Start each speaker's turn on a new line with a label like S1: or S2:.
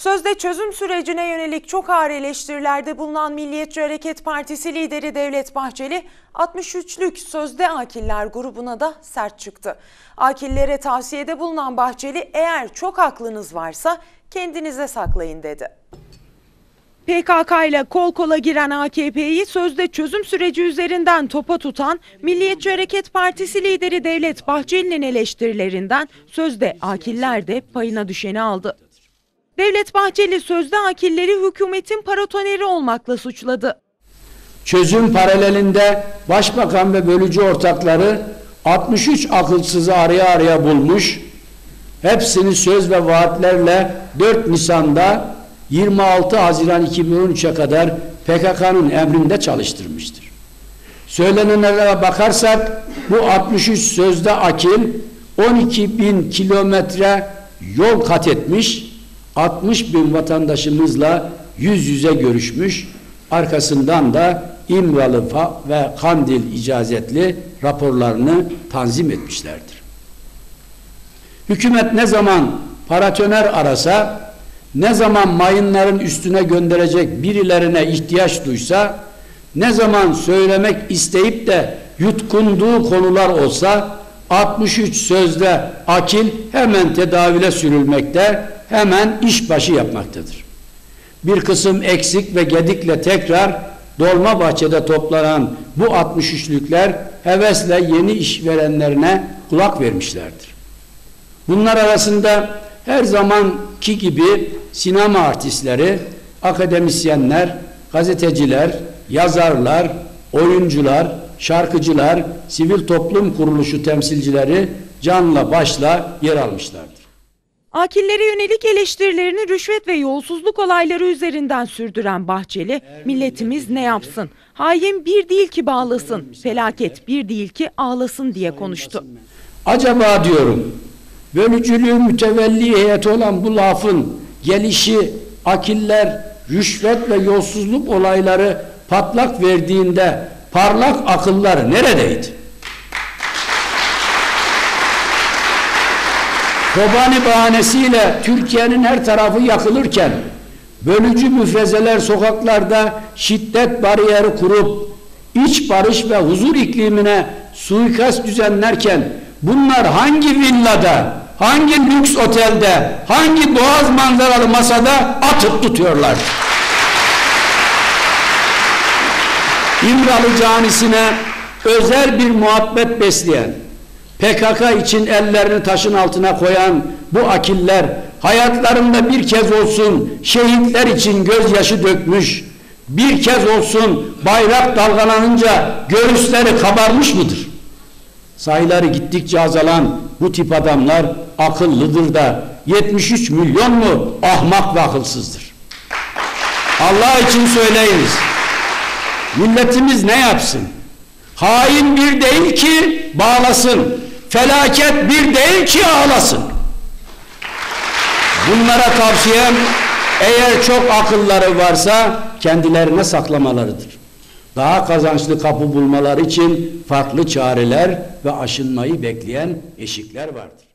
S1: Sözde çözüm sürecine yönelik çok ağır eleştirilerde bulunan Milliyetçi Hareket Partisi lideri Devlet Bahçeli, 63'lük Sözde Akiller grubuna da sert çıktı. Akillere tavsiyede bulunan Bahçeli, eğer çok aklınız varsa kendinize saklayın dedi. PKK ile kol kola giren AKP'yi sözde çözüm süreci üzerinden topa tutan Milliyetçi Hareket Partisi lideri Devlet Bahçeli'nin eleştirilerinden sözde akiller de payına düşeni aldı. Devlet Bahçeli sözde akilleri hükümetin paratoneri olmakla suçladı.
S2: Çözüm paralelinde başbakan ve bölücü ortakları 63 akılsızı araya araya bulmuş. Hepsini söz ve vaatlerle 4 Nisan'da 26 Haziran 2013'e kadar PKK'nın emrinde çalıştırmıştır. Söylenenlere bakarsak bu 63 sözde akil 12 bin kilometre yol kat etmiş, 60 bin vatandaşımızla yüz yüze görüşmüş, arkasından da İmralı ve Kandil icazetli raporlarını tanzim etmişlerdir. Hükümet ne zaman paratoner arasa, ne zaman mayınların üstüne gönderecek birilerine ihtiyaç duysa, ne zaman söylemek isteyip de yutkunduğu konular olsa 63 sözde akil hemen tedavüle sürülmekte, hemen iş başı yapmaktadır. Bir kısım eksik ve gedikle tekrar dolma bahçede toplanan bu 63'lükler hevesle yeni işverenlerine kulak vermişlerdir. Bunlar arasında her zamanki gibi sinema artistleri, akademisyenler, gazeteciler, yazarlar, oyuncular, şarkıcılar, sivil toplum kuruluşu temsilcileri canla başla yer almışlardır.
S1: Akillere yönelik eleştirilerini rüşvet ve yolsuzluk olayları üzerinden sürdüren Bahçeli, milletimiz ne yapsın? Hain bir değil ki bağlasın, felaket bir değil ki ağlasın diye konuştu.
S2: Acaba diyorum, bölücülüğü mütevelli heyeti olan bu lafın gelişi, akiller, rüşvet ve yolsuzluk olayları patlak verdiğinde parlak akıllar neredeydi? Kobani bahanesiyle Türkiye'nin her tarafı yakılırken bölücü müfrezeler sokaklarda şiddet bariyeri kurup iç barış ve huzur iklimine suikast düzenlerken bunlar hangi villada, hangi lüks otelde, hangi boğaz manzaralı masada atıp tutuyorlar? İmralı canisine özel bir muhabbet besleyen, PKK için ellerini taşın altına koyan bu akiller hayatlarında bir kez olsun şehitler için gözyaşı dökmüş, bir kez olsun bayrak dalgalanınca göğüsleri kabarmış mıdır? Sayıları gittikçe azalan bu tip adamlar akıllıdır da 73 milyon mu ahmak ve akılsızdır. Allah için söyleyiniz. Milletimiz ne yapsın? Hain bir değil ki bağlasın. Felaket bir değil ki ağlasın. Bunlara tavsiyem eğer çok akılları varsa kendilerine saklamalarıdır. Daha kazançlı kapı bulmaları için farklı çareler ve aşınmayı bekleyen eşikler vardır.